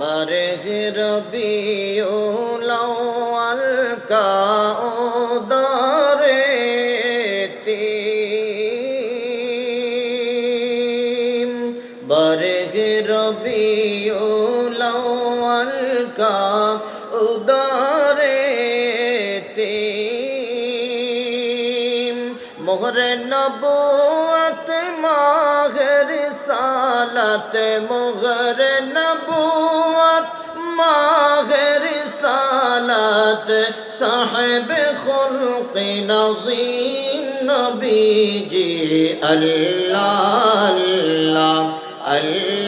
বারেহ রবি লাল কারে বারেহ রবি লাল কা উদারে মোহরে নবুয়ত মাহর সালাত মোহর নব ذات صاحب خلق نظيم نبي جي. الله الله الله.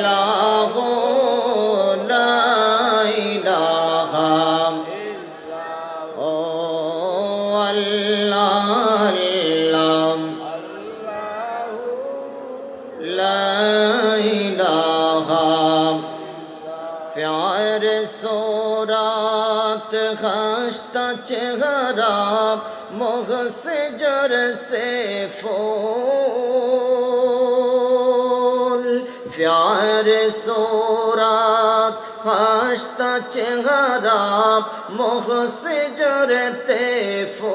غراب مغ سجر سے فول فیار سورات خاشتا چغراب مغ سجر تے فول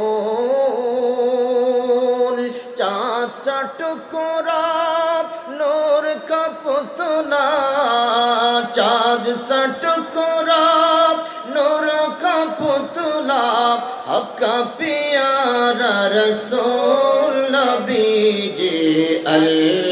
چاچا ٹکرا نور کا پتلا چاند سا ٹکرا রসুল নবী যে আল্লাহ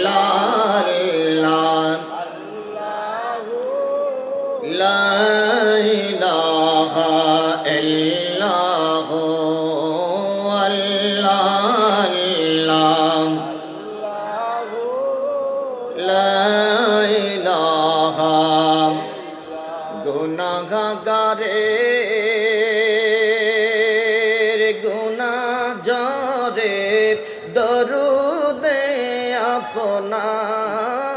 না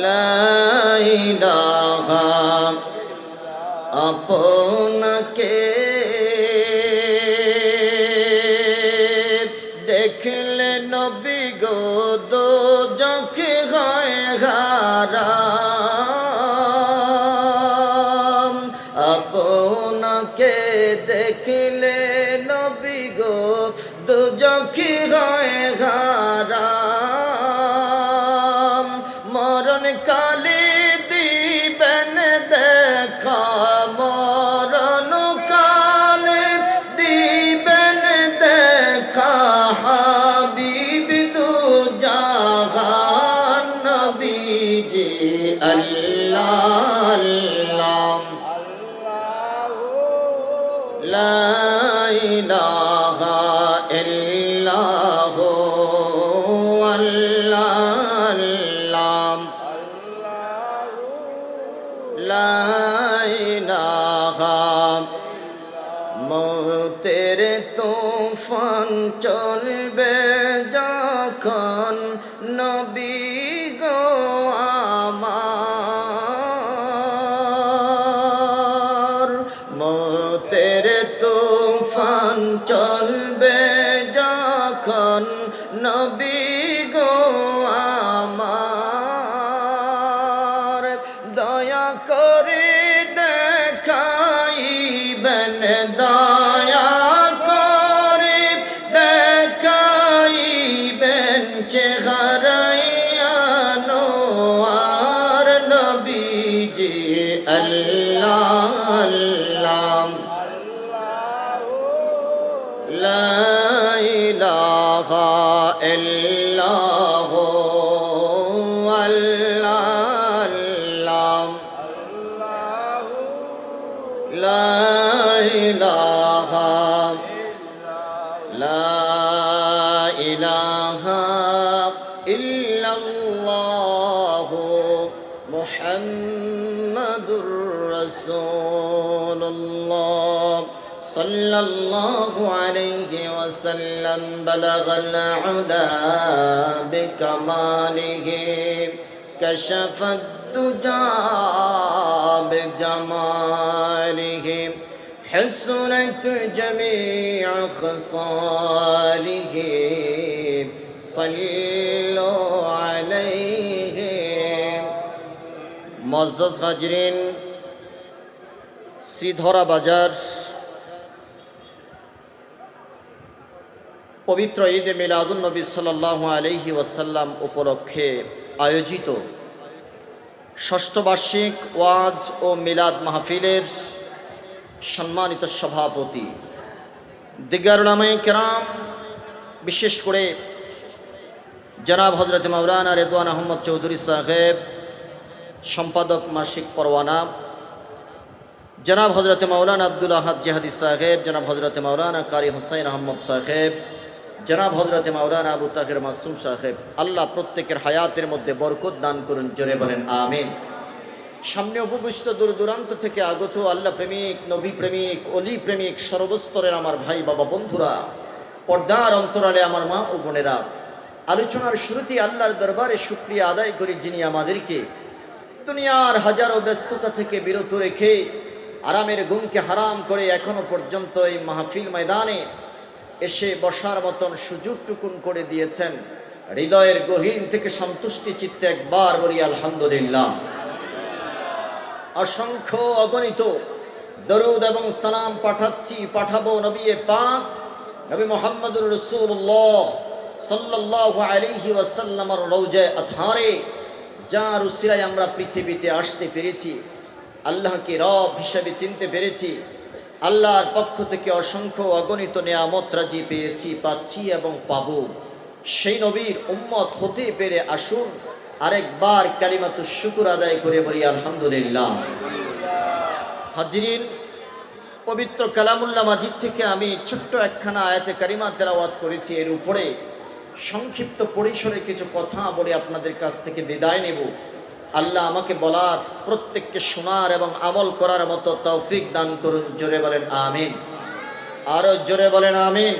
لا إله أبو নবী لا إله إلا الله محمد رسول الله صلى الله عليه وسلم. بلغ العلا بكماله كشف الدجى بجماله. حسنت جميع خصاله صلوا عليه মজ্জাজ হাজরিন শ্রীধরা বাজার পবিত্র ঈদে মিলাদুল নবী সাল্লাহ আলহি ওয়াসাল্লাম উপলক্ষে আয়োজিত ষষ্ঠ বার্ষিক ওয়াজ ও মিলাদ মাহফিলের সম্মানিত সভাপতি। দিগারুলামাই কেরাম, বিশেষ করে জনাব হজরত মাওলানা রেদওয়ান আহমদ চৌধুরী সাহেব, সম্পাদক মাসিক পরওয়ানা জনাব হজরত মাওলানা আব্দুল আহাদ জেহাদি সাহেব, জনাব হজরত মৌলানা কারি হুসাইন আহমদ সাহেব, জনাব হজরত মাওলানা আবু তাহের মাসুম সাহেব, আল্লাহ প্রত্যেকের হায়াতের মধ্যে বরকত দান করুন, জোরে বলেন, আমিন। সামনে উপবিষ্ট দূর দূরান্ত থেকে আগত আল্লাহ প্রেমিক, নবী প্রেমিক, অলি প্রেমিক, সর্বস্তরের আমার ভাই, বাবা, বন্ধুরা, পর্দার অন্তরালে আমার মা ও বোনেরা, আলোচনার শুরুতে আল্লাহর দরবারে শুক্রিয়া আদায় করি যিনি আমাদেরকে দুনিয়ার হাজারো ব্যস্ততা থেকে বিরত রেখে আরামের গুমকে হারাম করে এখনও পর্যন্ত এই মাহফিল ময়দানে এসে বসার মতন সুযোগটুকুন করে দিয়েছেন। হৃদয়ের গহীন থেকে সন্তুষ্টি চিত্তে একবার বলি, আলহামদুলিল্লাহ। অসংখ্য অগণিত দরুদ এবং সালাম পাঠাচ্ছি, পাঠাবো নবী পাক, নবী মোহাম্মদুর রসুল্লাহ সাল্লাহ আলিহি ওয়াসাল্লামর রৌজায় আধারে যার উসিরায় আমরা পৃথিবীতে আসতে পেরেছি, আল্লাহকে রব হিসাবে চিনতে পেরেছি, আল্লাহর পক্ষ থেকে অসংখ্য অগণিত নেয়ামত রাজি পেয়েছি, পাচ্ছি এবং পাব। সেই নবীর উম্মত হতে পেরে আসুন আরেকবার কালিমাতু শুকুর আদায় করে বলি, আলহামদুলিল্লাহ। হাজিরিন, পবিত্র কালামুল্লাহ মাজিদ থেকে আমি ছোট্ট একখানা আয়াতে কারিমা তেলাওয়াত করেছি। এর উপরে সংক্ষিপ্ত পরিসরে কিছু কথা বলে আপনাদের কাছ থেকে বিদায় নেব। আল্লাহ আমাকে বলার, প্রত্যেককে শোনার এবং আমল করার মতো তৌফিক দান করুন। জোরে বলেন, আমিন। আরও জোরে বলেন, আমিন।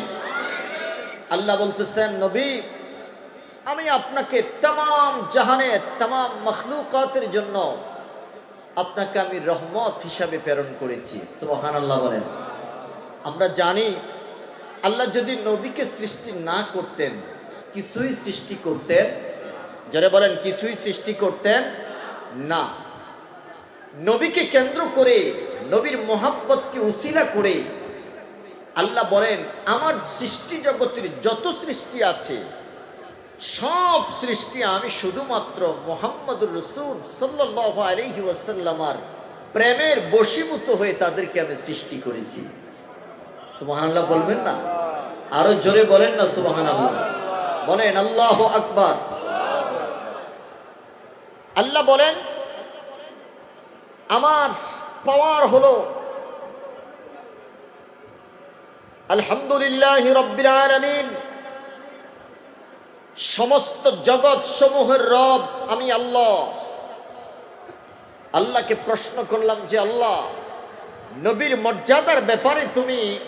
আল্লাহ বলতেছেন, নবী আমি আপনাকে তাম জাহানের তাম মখলুকাতের জন্য আপনাকে আমি রহমত হিসাবে প্রেরণ করেছি। সোহান আল্লাহ বলেন। আমরা জানি, আল্লাহ যদি নবীকে সৃষ্টি না করতেন, কিছুই সৃষ্টি করতেন যারা বলেন, কিছুই সৃষ্টি করতেন না। নবীকে কেন্দ্র করে, নবীর মোহাব্বতকে উসিলা করে, আল্লাহ বলেন, আমার সৃষ্টি জগতের যত সৃষ্টি আছে সব সৃষ্টি আমি শুধুমাত্র মোহাম্মদুর রসুল সাল্লাহ আলহি ওয়াসাল্লামার প্রেমের বশীভূত হয়ে তাদেরকে আমি সৃষ্টি করেছি। আল্লাহ বলবেন না? আরও জোরে বলেন না সুবাহান আল্লাহ বলেন, আল্লাহ আকবার। আল্লাহ বলেন, আমার পাওয়ার হলো আলহামদুলিল্লাহ রব্বিল সমস্ত জগৎ সমূহের রব আমি আল্লাহ। আল্লাহকে প্রশ্ন করলাম যে, আল্লাহ, নবীর মর্যাদার ব্যাপারে তুমি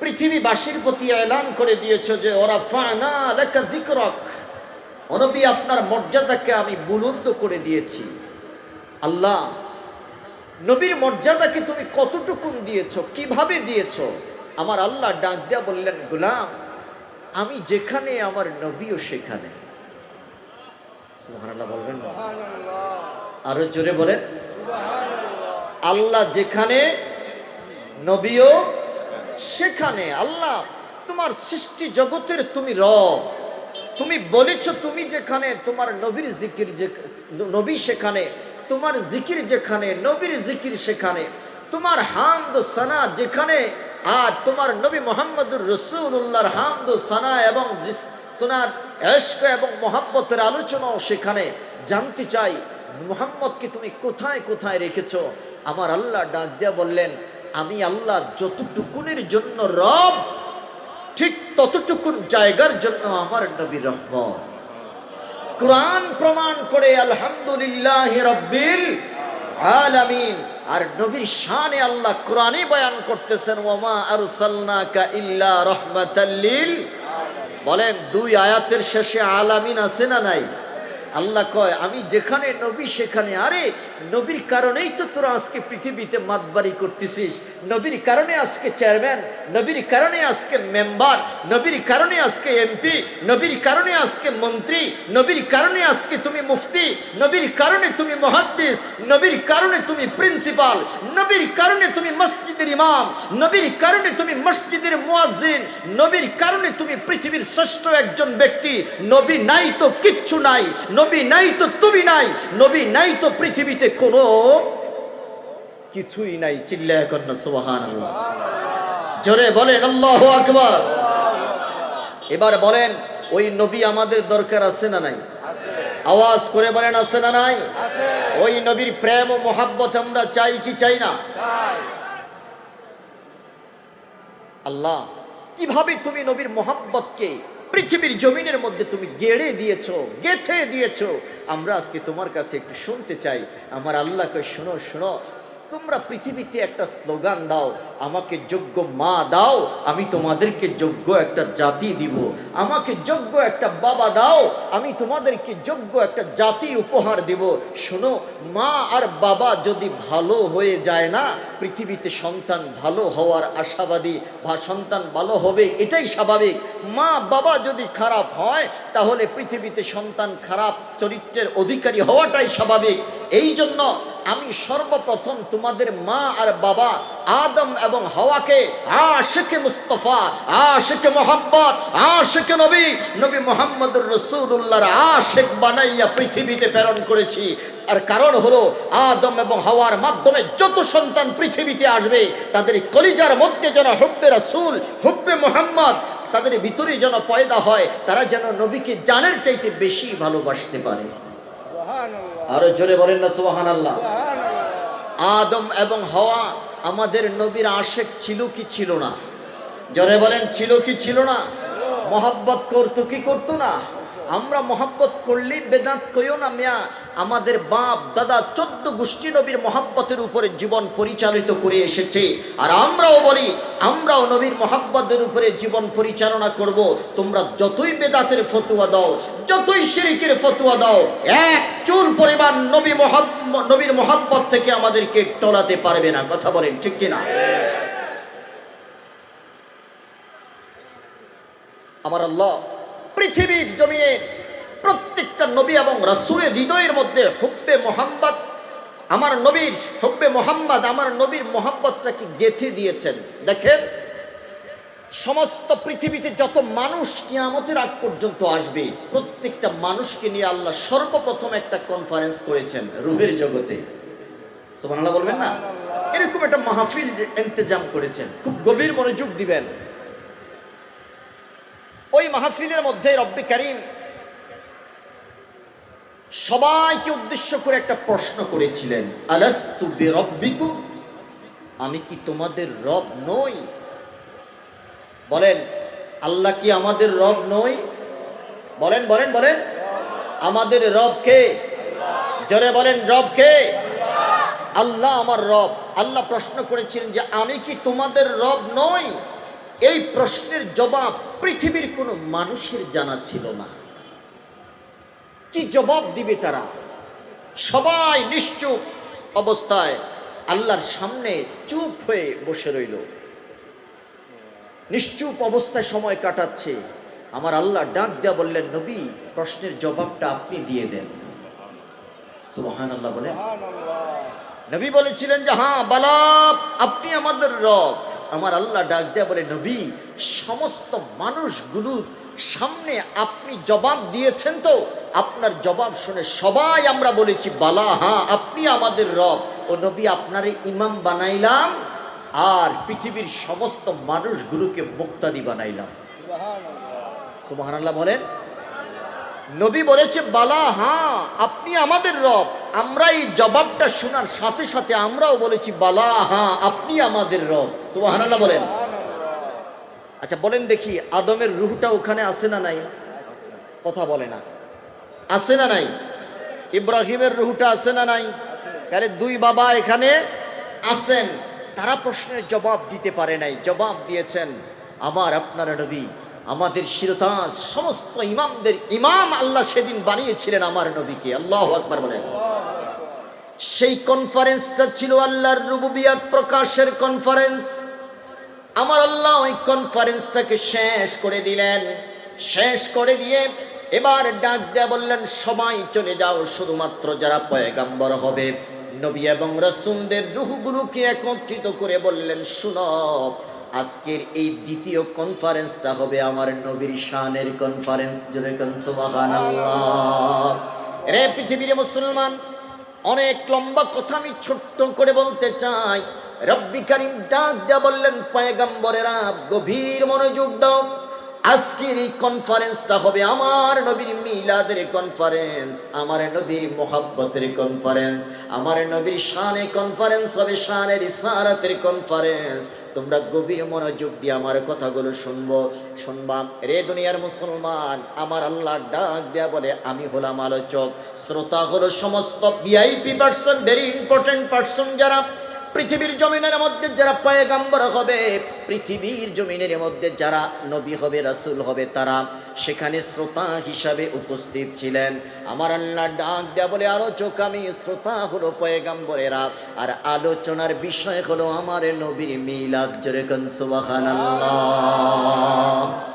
পৃথিবীবাসীর প্রতি এলান করে দিয়েছ যে, ওরা ফানা লেখা দিকরক অনবী আপনার মর্যাদাকে আমি বুলন্দ করে দিয়েছি। আল্লাহ, নবীর মর্যাদাকে তুমি কতটুকুন দিয়েছ? কীভাবে দিয়েছ? আমার আল্লাহ ডাক দিয়া বললেন, গুলাম আমি যেখানে আমার নবীও সেখানে। সুবহানাল্লাহ বলবেন না? আরও জোরে বলেন। আল্লাহ যেখানে নবীও সেখানে। আল্লাহ তোমার সৃষ্টি জগতের তুমি রব। তুমি বলেছ তুমি যেখানে তোমার নবীর জিকির যে নবী সেখানে তোমার জিকির যেখানে নবীর জিকির সেখানে তোমার হামদ সানা যেখানে আর তোমার নবী মোহাম্মদুর রসুল্লাহর হামদ সানা এবং তোমার এশক এবং মোহাম্মতের আলোচনাও সেখানে জানতে চাই। মোহাম্মদকে তুমি কোথায় কোথায় রেখেছ? আমার আল্লাহ ডাক দিয়া বললেন, আমি আল্লাহ যতটুকুনের জন্য রব, ঠিক ততটুকুন জায়গার জন্য আমার নবী রহমত। কোরআন প্রমাণ করে আলহামদুলিল্লাহ রব্বিল আলামিন আর নবীর শানে আল্লাহ কোরআনে বয়ান করতেছেন, ওমা আর ইল্লা রহমাতাল্লিল বলেন, দুই আয়াতের শেষে আলামিন আছে না নাই? আল্লাহ কয় আমি যেখানে নবী সেখানে আরে নবীর কারণেই তো তোরা আজকে পৃথিবীতে মাতবাড়ি করতেছিস নবীর কারণে আজকে চেয়ারম্যান নবীর কারণে আজকে মেম্বার নবীর কারণে আজকে এমপি নবীর কারণে আজকে মন্ত্রী নবীর কারণে আজকে তুমি মুফতি নবীর কারণে তুমি মহাদ্দিস নবীর কারণে তুমি প্রিন্সিপাল নবীর কারণে তুমি মসজিদের ইমাম নবীর কারণে তুমি মসজিদের মুয়াজ্জিন নবীর কারণে তুমি পৃথিবীর শ্রেষ্ঠ একজন ব্যক্তি নবী নাই তো কিচ্ছু নাই নবী নাই তো তুমি নাই, নবী নাই তো পৃথিবীতে কোনো কিছুই নাই। চিল্লায় কন্যা সুবহান আল্লাহ জোরে বলেন, আল্লাহ আকবার। এবার বলেন, ওই নবী আমাদের দরকার আছে না নাই? আওয়াজ করে বলেন, আছে না নাই? ওই নবীর প্রেম ও মোহাব্বত আমরা চাই কি চাই না? আল্লাহ, কীভাবে তুমি নবীর মোহাব্বতকে পৃথিবীর জমিনের মধ্যে তুমি গেড়ে দিয়েছ, গেথে দিয়েছ। আমরা আজকে তোমার কাছে একটু শুনতে চাই। আমার আল্লাহকে শোনো শোনো। তোমরা পৃথিবীতে একটা স্লোগান দাও, আমাকে যোগ্য মা দাও, আমি তোমাদেরকে যোগ্য একটা জাতি দিব। আমাকে যোগ্য একটা বাবা দাও, আমি তোমাদেরকে যোগ্য একটা জাতি উপহার দিব। শোনো, মা আর বাবা যদি ভালো হয়ে যায় না, পৃথিবীতে সন্তান ভালো হওয়ার আশাবাদী বা সন্তান ভালো হবে এটাই স্বাভাবিক। মা, বাবা যদি খারাপ হয়, তাহলে পৃথিবীতে সন্তান খারাপ চরিত্রের অধিকারী হওয়াটাই স্বাভাবিক। এই জন্য আমি সর্বপ্রথম তোমাদের মা আর বাবা আদম এবং হাওয়াকে আশেকে মুস্তফা আশেকে মোহাম্মদ আশেকে নবী নবী মোহাম্মদুর রসুল্লাহর আশেক বানাইয়া পৃথিবীতে প্রেরণ করেছি। আর কারণ হলো আদম এবং হাওয়ার মাধ্যমে যত সন্তান পৃথিবীতে আসবে তাদের কলিজার মধ্যে যেন হুব্বে রাসূল হুব্বে মোহাম্মদ তাদের ভিতরে যেন পয়দা হয় তারা যেন নবীকে জানের চাইতে বেশি ভালোবাসতে পারে। আরও জোরে বলেন না সুবাহান আল্লাহ আদম এবং হওয়া আমাদের নবীর আশেক ছিল কি ছিল না? জরে বলেন, ছিল কি ছিল না? মহাব্বত করতো কি করতো না? আমরা মহাব্বত করলে বেদান্ত কইও না মিয়া, আমাদের বাপ, দাদা, চোদ্দ গোষ্ঠী নবীর মহাব্বতের উপরে জীবন পরিচালিত করে এসেছে। আর আমরাও বলি, আমরাও নবীর মহাব্বতের উপরে জীবন পরিচালনা করব। তোমরা যতই বেদাতের ফতুয়া দাও, যতই শিরিকের ফতুয়া দাও, এক চুল পরিমাণ নবী নবীর মহাব্বত থেকে আমাদেরকে টলাতে পারবে না। কথা বলেন, ঠিক কিনা? আমার আল্লাহ পৃথিবীর জমিনের প্রত্যেকটা নবী এবং রাসূলের হৃদয়ের মধ্যে হুব্বে মোহাম্মদ, আমার নবীর হুব্বে মোহাম্মদ, আমার নবীর মোহাম্মদটাকে গেঁথে দিয়েছেন? দেখেন, সমস্ত পৃথিবীতে যত মানুষ কিয়ামতের আগ পর্যন্ত আসবে, প্রত্যেকটা মানুষকে নিয়ে আল্লাহ সর্বপ্রথম একটা কনফারেন্স করেছেন রুহের জগতে। সুবহানাল্লাহ বলবেন না? এরকম একটা মাহফিল ইন্তজাম করেছেন। খুব গভীর মনোযোগ দিবেন। ওই মাহফিলের মধ্যে রব্বি করিম সবাইকে উদ্দেশ্য করে একটা প্রশ্ন করেছিলেন আমি কি তোমাদের রব নই? বলেন, আল্লাহ কি আমাদের রব নই? বলেন বলেন বলেন, আমাদের রব কে? জোরে বলেন, রব কে? আল্লাহ আমার রব। আল্লাহ প্রশ্ন করেছিলেন যে, আমি কি তোমাদের রব নই? এই প্রশ্নের জবাব পৃথিবীর কোনো মানুষের জানা ছিল না। কি জবাব দিবে তারা? সবাই নিশ্চুপ অবস্থায় আল্লাহর সামনে চুপ হয়ে বসে রইল। নিশ্চুপ অবস্থায় সময় কাটাচ্ছে। আমার আল্লাহ ডাক দেয়া বললেন নবী প্রশ্নের জবাবটা আপনি দিয়ে দেন। সুবহান আল্লাহ বলেন নবী বলেছিলেন যে হ্যাঁ বালাপ আপনি আমাদের রব। আমার আল্লাহ ডাক দেয়া বলে, নবী, সমস্ত মানুষগুলোর সামনে আপনি জবাব দিয়েছেন তো? আপনার জবাব শুনে সবাই আমরা বলেছি, বালা হ্যাঁ আপনি আমাদের রব। ও নবী, আপনার ইমাম বানাইলাম আর পৃথিবীর সমস্ত মানুষগুলোকে মুক্তাদি বানাইলাম। সুবহানাল্লাহ বলেন নবী বলেছে, বালা হ্যাঁ আপনি আমাদের রব। আমরা এই জবাবটা শোনার সাথে সাথে আমরাও বলেছি, বালা হ্যাঁ আপনি আমাদের রব। সুবহানাল্লাহ বলেন। আচ্ছা বলেন দেখি, আদমের রুহটা ওখানে আছে না নাই? কথা বলে না। আছে না নাই? ইব্রাহিমের রুহটা আছে না নাই? আরে দুই বাবা এখানে আছেন। তারা প্রশ্নের জবাব দিতে পারে নাই। জবাব দিয়েছেন, আমার, আপনার নবী। আমাদের শিরতাজ সমস্ত ইমামদের ইমাম আল্লাহ সেদিন বানিয়েছিলেন আমার নবীকে। আল্লাহ আকবার বলেন। সেই কনফারেন্সটা ছিল আল্লাহর রুবুবিয়াত প্রকাশের কনফারেন্স। আমার আল্লাহ ওই কনফারেন্সটাকে শেষ করে দিলেন। শেষ করে দিয়ে এবার ডাক দেয়া বললেন, সবাই চলে যাও, শুধুমাত্র যারা পয়গাম্বর হবে। নবী এবং রসুলদের রুহগুলোকে একত্রিত করে বললেন শুনব আজকের এই দ্বিতীয় কনফারেন্সটা হবে আমার নবীর শানের কনফারেন্স রে পৃথিবীর মুসলমান, অনেক লম্বা কথা আমি ছোট্ট করে বলতে চাই। রব্বি করিম ডাক দেয়া বললেন, পয়গম্বরেরা, গভীর মনোযোগ দাও। আজকের এই কনফারেন্সটা হবে আমার নবীর মিলাদের কনফারেন্স আমার নবীর মোহাব্বতের কনফারেন্স আমার নবীর শানে কনফারেন্স হবে শানের ইসারাতের কনফারেন্স তোমরা গভীর মনোযোগ দিয়ে আমার কথাগুলো শুনব শুনবাম রে দুনিয়ার মুসলমান, আমার আল্লাহ ডাক দেয়া বলে, আমি হলাম আলোচক। শ্রোতা হলো সমস্ত VIP person very important person যারা। পৃথিবীর জমিনের মধ্যে যারা পয়গাম্বর হবে, পৃথিবীর জমিনের মধ্যে যারা নবী হবে, রাসুল হবে, তারা। সেখানে শ্রোতা হিসাবে উপস্থিত ছিলেন। আমার আল্লাহ ডাক দেয়া বলে, আলোচক, আমি শ্রোতা হলো পয়গাম্বরেরা। আর আলোচনার বিষয় হলো আমার নবীর মিলাদ জোরে কন, সুবহানাল্লাহ।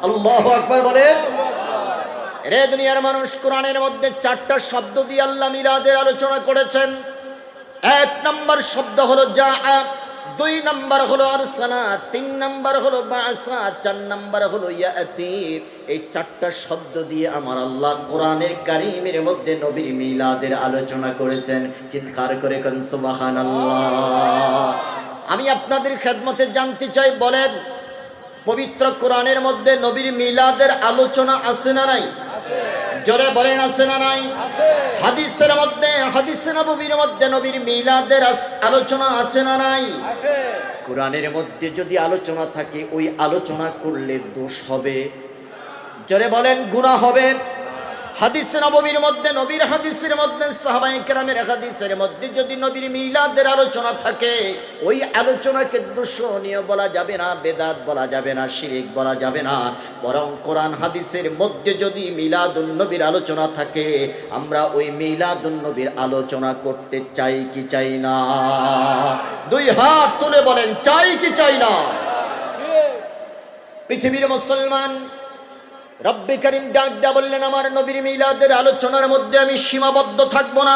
আল্লাহু আকবার বলেন। রে দুনিয়ার মানুষ, কোরআনের মধ্যে চারটা শব্দ দিয়ে আল্লাহ মিলাদের আলোচনা করেছেন। এক নম্বর শব্দ হলো যা দুই নম্বর হলো আরসালা তিন নম্বর হলো বাসা, চার নম্বর হলো ইয়াতি। এই চারটা শব্দ দিয়ে আমার আল্লাহ কোরআনের কারিমের মধ্যে নবীর মিলাদের আলোচনা করেছেন। চিৎকার করে কন, সুবহানাল্লাহ। আমি আপনাদের খেদমতে জানতে চাই, বলেন, পবিত্র কোরআনের মধ্যে নবীর মিলাদের আলোচনা আছে না নাই? জোরে বলেন, আছে না নাই? হাদিসের মধ্যে, হাদিসে নবীর মধ্যে নবীর মিলাদের আলোচনা আছে না নাই? কোরআনের মধ্যে যদি আলোচনা থাকে, ওই আলোচনা করলে দোষ হবে। জোরে বলেন গুণা হবে। হাদিস নবীর মধ্যে, নবীর হাদিসের মধ্যে সাহাবাই কেরামের হাদিসের মধ্যে যদি নবীর মিলাদের আলোচনা থাকে, ওই আলোচনাকে দূষণীয় বলা যাবে না, বেদাত বলা যাবে না, শিরিক বলা যাবে না। বরং কোরআন হাদিসের মধ্যে যদি মিলাদুন নবীর আলোচনা থাকে, আমরা ওই মিলাদুন নবীর আলোচনা করতে চাই কি চাই না? দুই হাত তুলে বলেন, চাই কি চাই না? পৃথিবীর মুসলমান রব্বি করিম ডাকডা বললেন, আমার নবীর মিলাদের আলোচনার মধ্যে আমি সীমাবদ্ধ থাকব না।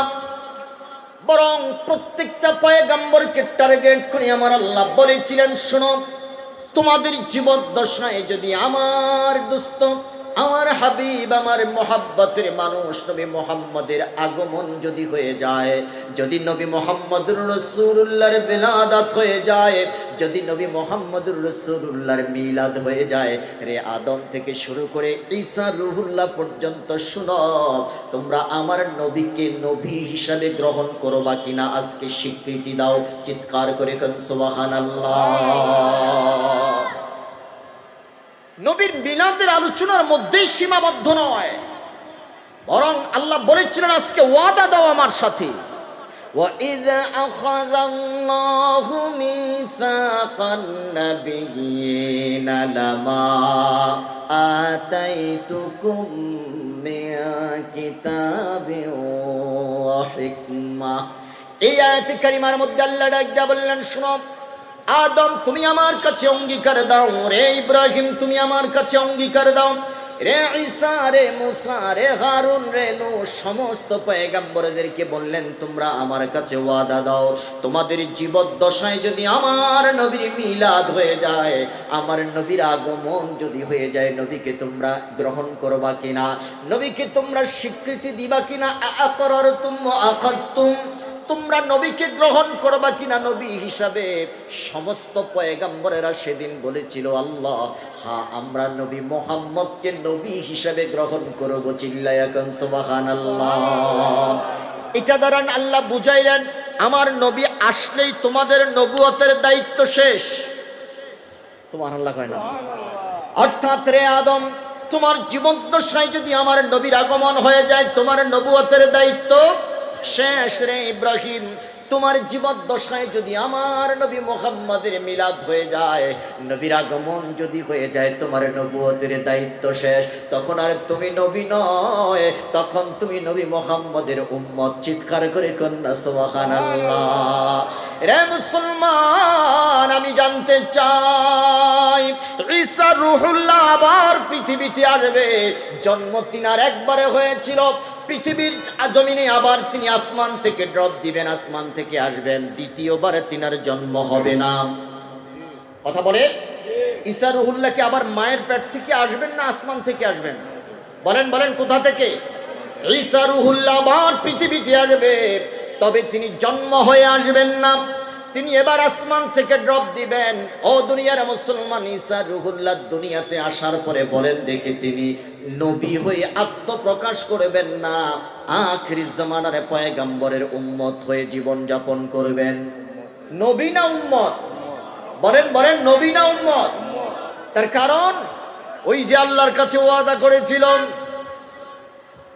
বরং প্রত্যেকটা পয়গাম্বরকে টার্গেট করে আমার আল্লাহ বলেছিলেন, শোনো, তোমাদের জীবদ্দশায় যদি আমার দুস্থ আমার হাবিব, আমার মোহাব্বতের মানুষ, নবী মোহাম্মদের আগমন যদি হয়ে যায়, যদি নবী মোহাম্মদুর রসুল্লাহর বেলাদাত হয়ে যায়, যদি নবী মোহাম্মদুর রসুল্লাহর মিলাদ হয়ে যায়, রে আদম থেকে শুরু করে ঈসা রুহুল্লাহ পর্যন্ত শুনো, তোমরা আমার নবীকে নবী হিসাবে গ্রহণ করবা কিনা আজকে স্বীকৃতি দাও, চিৎকার করে কেন, সুবহানাল্লাহ। নবীর মিলাদের আলোচনার মধ্যেই সীমাবদ্ধ নয় বরং আল্লাহ বলেছিলেন আজকে ওয়াদা দাও আমার সাথে وَإِذْ أَخَذَ اللَّهُ مِيثَاقَ النَّبِيِّينَ لَمَا آتَيْتُكُم مِّن كِتَابٍ وَحِكْمَةٍ এই আয়াত কারিমার মধ্যে আল্লাহ ডাক দিয়া বললেন শুনো আদম, তুমি আমার কাছে অঙ্গীকার দাও। রে ইব্রাহিম, তুমি আমার কাছে অঙ্গীকার দাও। রে ঈসা, রে মুসা, রে হারুন, রে নূহ, সমস্ত পয়গাম্বরদেরকে বললেন, তোমরা আমার কাছে ওয়াদা দাও। তোমাদের জীবদ্দশায় যদি আমার নবীর মিলাদ হয়ে যায়, আমার নবীর আগমন যদি হয়ে যায়, নবীকে তোমরা গ্রহণ করবা কিনা? নবীকে তোমরা স্বীকৃতি দিবা কিনা? আকরার তুম আকাস্তুম তোমরা নবীকে গ্রহণ করবা কিনা নবী হিসাবে? সমস্ত পয়গাম্বরেরা সেদিন বলেছিল আল্লাহ হা আমরা নবী মোহাম্মদকে নবী হিসাবে গ্রহণ করব চিল্লায়াকন সুবাহান আল্লাহ এটা দ্বারা আল্লাহ বুঝাইলেন আমার নবী আসলেই তোমাদের নবুয়তের দায়িত্ব শেষ। সুবহানাল্লাহ কয় না? অর্থাৎ রে আদম তোমার জীবদ্দশায় যদি আমার নবীর আগমন হয়ে যায় তোমার নবুয়তের দায়িত্ব শেষ রে ইব্রাহিম, তোমার জীবদ্দশায় যদি আমার নবী মোহাম্মদের মিলাদ হয়ে যায়, নবীর আগমন যদি হয়ে যায়, তোমার নবুয়তের দায়িত্ব শেষ। তখন আর তুমি নবী নয়, তখন তুমি নবী মোহাম্মদের উম্মত। চিৎকার করে কন্যা, সুবহানাল্লাহ। রে মুসলমান, আমি জানতে চাই, ঈসা রুহুল্লাহ আবার পৃথিবীতে আসবে। জন্ম তিনার একবারে হয়েছিল পৃথিবীর জমিনে আবার তিনি আসমান থেকে ড্রপ দিবেন, আসমান থেকে আসবেন, দ্বিতীয়বারে তিনার জন্ম হবে না। কথা বলে? ঈসা রুহুল্লাহকে আবার মায়ের পেট থেকে আসবেন না আসমান থেকে আসবেন? বলেন বলেন, কোথা থেকে? ঈসা রুহুল্লাহ আবার পৃথিবীতে আসবে, তবে তিনি জন্ম হয়ে আসবেন না। তিনি এবার আসমান থেকে ড্রপ দিবেন। ও দুনিয়ার মুসলমান, ঈসা রুহুল্লাহ দুনিয়াতে আসার পরে বলেন, দেখে তিনি নবী হয়ে আত্মপ্রকাশ করবেন না। আখির জামানার পয়গাম্বরের উম্মত হয়ে জীবন যাপন করবেন। নবী না উম্মত? বলেন বলেন, নবী না উম্মত? তার কারণ, ওই যে আল্লাহর কাছে ওয়াদা করেছিলাম,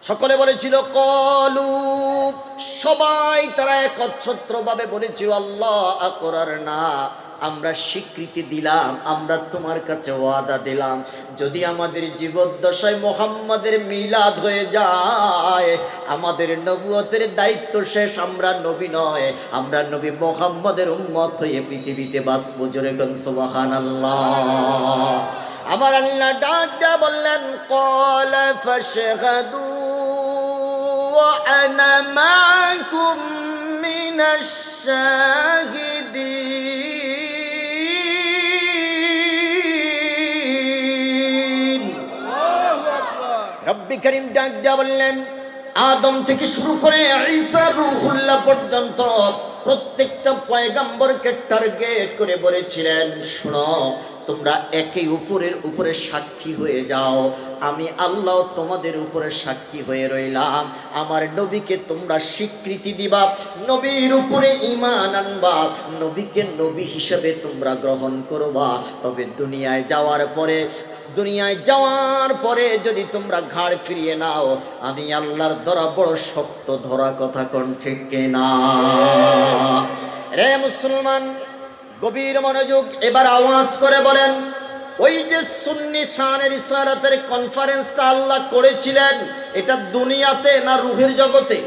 সকলে বলেছিল, কলু, সবাই তারা একচ্ছত্র ভাবে বলেছিল, আল্লাহ করার না। আমরা স্বীকৃতি দিলাম আমরা তোমার কাছে ওয়াদা দিলাম যদি আমাদের জীবদ্দশায় মোহাম্মদের মিলাদ হয়ে যায় আমাদের নবুয়তের দায়িত্ব শেষ আমরা নবী নয় আমরা নবী মোহাম্মদের উম্মত হয়ে পৃথিবীতে বাঁচবো জোরে গন সুবাহান আল্লাহ আমার আল্লাহ ডাকটা বললেন কল ফাশহাদু وأنا معكم من الشاهدين রব্বি করিম ডাক দিয়া বললেন, আদম থেকে শুরু করে ঈসা রুহুল্লাহ পর্যন্ত প্রত্যেকটা পয়গাম্বরকে টার্গেট করে বলেছিলেন, শোনো, তোমরা একে উপরের উপরে সাক্ষী হয়ে যাও। আমি আল্লাহ তোমাদের উপরে সাক্ষী হয়ে রইলাম। আমার নবীকে তোমরা স্বীকৃতি দিবা। নবীর উপরে ইমান আনবা। নবীকে নবী হিসেবে তোমরা গ্রহণ করবা। তবে দুনিয়ায় যাওয়ার পরে দুনিয়ায় যাওয়ার পরে যদি তোমরা ঘাড় ফিরিয়ে নাও, আমি আল্লাহর ধরা বড় শক্ত ধরা কথা কোন ঠিক না রে মুসলমান, গভীর মনোযোগ, এবার আওয়াজ করে বলেন, ওই যে সুন্নি শানের ইসারাতের কনফারেন্সটা আল্লাহ করেছিলেন, এটা দুনিয়াতে না রুহের জগতে?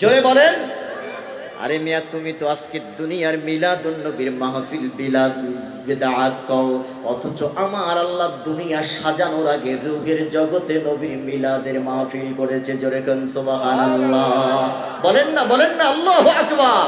জোরে বলেন। আরে মিয়া, তুমি তো আজকে দুনিয়ার মিলাদুন নবীর মাহফিল বিলাদ বেদাত কও। অথচ আমার আল্লাহ দুনিয়া সাজানোর আগে রোগের জগতে নবীর মিলাদের মাহফিল করেছে, জোরে কোন সুবহানাল্লাহ। বলেন না বলেন না, আল্লাহ আকবার।